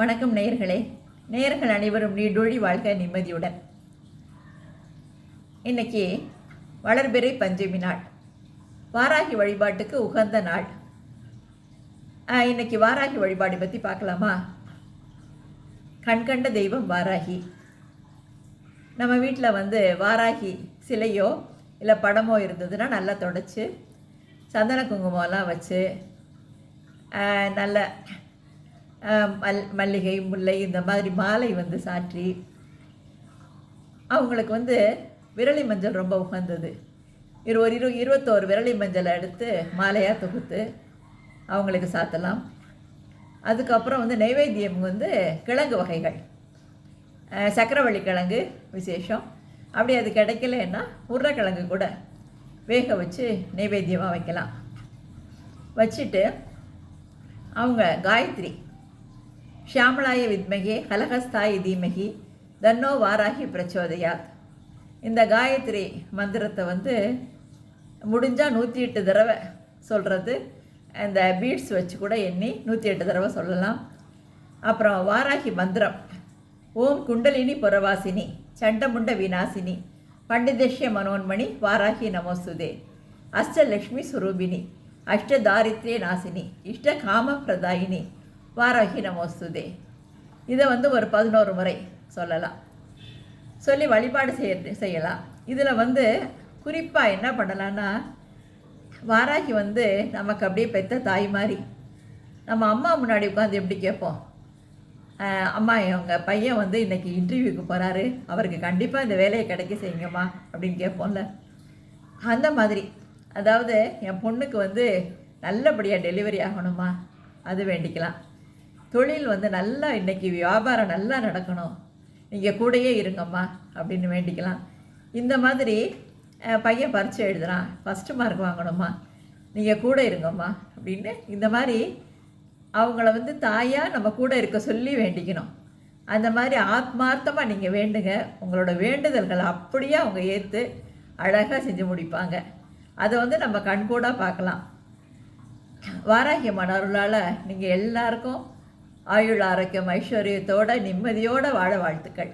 வணக்கம் நேயர்களே. நேயர்கள் அனைவரும் நீடொழி வாழ்க நிம்மதியுடன். இன்னைக்கு வளர்பிறை பஞ்சமி நாள். வாராகி வழிபாட்டுக்கு உகந்த நாள். இன்றைக்கி இன்னைக்கு வாராகி வழிபாடு பற்றி பார்க்கலாமா? கண்கண்ட தெய்வம் வாராகி. நம்ம வீட்டில் வந்து வாராகி சிலையோ இல்லை படமோ இருந்ததுன்னா நல்லா தொடச்சி சந்தன குங்குமம்லாம் வச்சு நல்ல மல் மல்லிகை முல்லை இந்த மாதிரி மாலை வந்து சாற்றி அவங்களுக்கு வந்து விரலி மஞ்சள் ரொம்ப உகந்தது. இரு ஒரு இரு இருபத்தோரு விரலி மஞ்சளை எடுத்து மாலையாக தொகுத்து அவங்களுக்கு சாத்தலாம். அதுக்கப்புறம் வந்து நைவேத்தியம் வந்து கிழங்கு வகைகள். சக்கரவள்ளி கிழங்கு விசேஷம். அப்படி அது கிடைக்கலன்னா உருளைக்கிழங்கு கூட வேக வச்சு நைவேத்தியமாக வைக்கலாம். வச்சுட்டு அவங்க காயத்ரி ஷியாமளாய வித்மகே கலகஸ்தாய தீமகி தன்னோ வாராகி பிரச்சோதயாத் இந்த காயத்ரி மந்திரத்தை வந்து முடிஞ்சால் நூற்றி எட்டு தடவை சொல்கிறது அந்த பீட்ஸ் வச்சு கூட எண்ணி நூற்றி எட்டு தடவை சொல்லலாம் அப்புறம் வாராகி மந்திரம் ஓம் குண்டலினி புறவாசினி சண்டமுண்ட விநாசினி பண்டிதஷ்ய மனோன்மணி வாராகி நமோசுதே அஷ்டலக்ஷ்மி சுரூபினி அஷ்ட தாரித்ரிய நாசினி இஷ்ட காம பிரதாயினி வாராகி நமோஸ்துதே. இதை வந்து ஒரு பதினோரு முறை சொல்லலாம். சொல்லி வழிபாடு செய்ய செய்யலாம். இதில் வந்து குறிப்பாக என்ன பண்ணலான்னா வாராகி வந்து நமக்கு அப்படியே பெத்த தாய் மாதிரி. நம்ம அம்மா முன்னாடி உட்காந்து எப்படி கேட்போம்? அம்மா எங்க பையன் வந்து இன்னைக்கு இன்டர்வியூக்கு போகிறாரு அவருக்கு கண்டிப்பாக இந்த வேலையை கிடைக்க செய்யுங்கம்மா அப்படின்னு கேட்போம்ல. அந்த மாதிரி. அதாவது என் பொண்ணுக்கு வந்து நல்லபடியாக டெலிவரி ஆகணுமா அது வேண்டிக்கலாம். தொழில் வந்து நல்லா இன்றைக்கி வியாபாரம் நல்லா நடக்கணும். நீங்கள் கூடயே இருங்கம்மா அப்படின்னு வேண்டிக்கலாம். இந்த மாதிரி பையன் பரீட்சை எழுதுகிறான் ஃபஸ்ட்டு மார்க் வாங்கணுமா நீங்கள் கூட இருங்கம்மா அப்படின்னு இந்த மாதிரி அவங்கள வந்து தாயாக நம்ம கூட இருக்க சொல்லி வேண்டிக்கணும். அந்த மாதிரி ஆத்மார்த்தமாக நீங்கள் வேண்டுங்க. உங்களோட வேண்டுதல்களை அப்படியே அவங்க ஏற்று அழகாக செஞ்சு முடிப்பாங்க. அதை வந்து நம்ம கண்கூடாக பார்க்கலாம். வாராகியமான அருளால் நீங்கள் எல்லாருக்கும் ஆயுள் ஆரோக்கியம் ஐஸ்வர்யத்தோட நிம்மதியோட வாழ வாழ்த்துக்கள்.